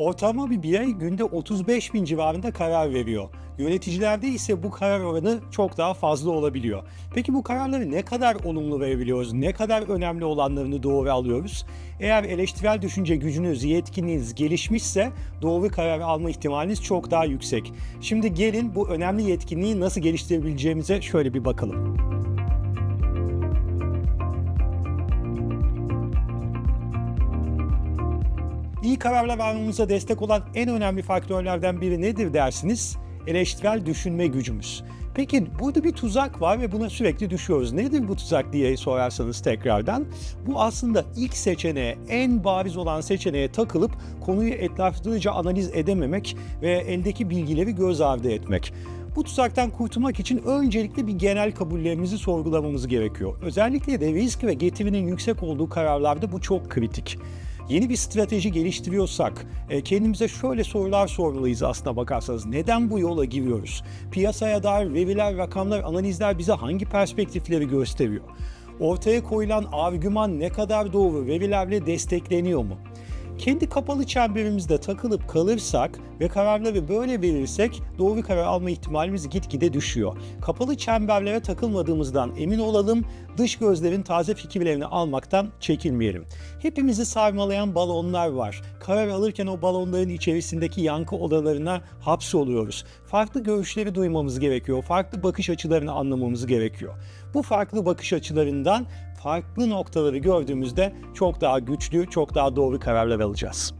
Ortalama bir birey günde 35 bin civarında karar veriyor. Yöneticilerde ise bu karar oranı çok daha fazla olabiliyor. Peki bu kararları ne kadar olumlu verebiliyoruz? Ne kadar önemli olanlarını doğru alıyoruz? Eğer eleştirel düşünce gücünüz, yetkinliğiniz gelişmişse doğru karar alma ihtimaliniz çok daha yüksek. Şimdi gelin bu önemli yetkinliği nasıl geliştirebileceğimize şöyle bir bakalım. İyi kararlar almamıza destek olan en önemli faktörlerden biri nedir dersiniz? Eleştirel düşünme gücümüz. Peki burada bir tuzak var ve buna sürekli düşüyoruz. Nedir bu tuzak diye sorarsanız tekrardan. Bu aslında ilk seçeneğe, en bariz olan seçeneğe takılıp konuyu etraflıca analiz edememek ve eldeki bilgileri göz ardı etmek. Bu tuzaktan kurtulmak için öncelikle bir genel kabullerimizi sorgulamamız gerekiyor. Özellikle de risk ve getirinin yüksek olduğu kararlarda bu çok kritik yeni bir strateji geliştiriyorsak e, kendimize şöyle sorular sormalıyız aslına bakarsanız. Neden bu yola giriyoruz? Piyasaya dair veriler, rakamlar, analizler bize hangi perspektifleri gösteriyor? Ortaya koyulan argüman ne kadar doğru, verilerle destekleniyor mu? Kendi kapalı çemberimizde takılıp kalırsak ve kararları böyle verirsek doğru karar alma ihtimalimiz gitgide düşüyor. Kapalı çemberlere takılmadığımızdan emin olalım, dış gözlerin taze fikirlerini almaktan çekinmeyelim. Hepimizi sarmalayan balonlar var. Karar alırken o balonların içerisindeki yankı odalarına hapsoluyoruz. Farklı görüşleri duymamız gerekiyor, farklı bakış açılarını anlamamız gerekiyor. Bu farklı bakış açılarından farklı noktaları gördüğümüzde çok daha güçlü, çok daha doğru kararlar alacağız.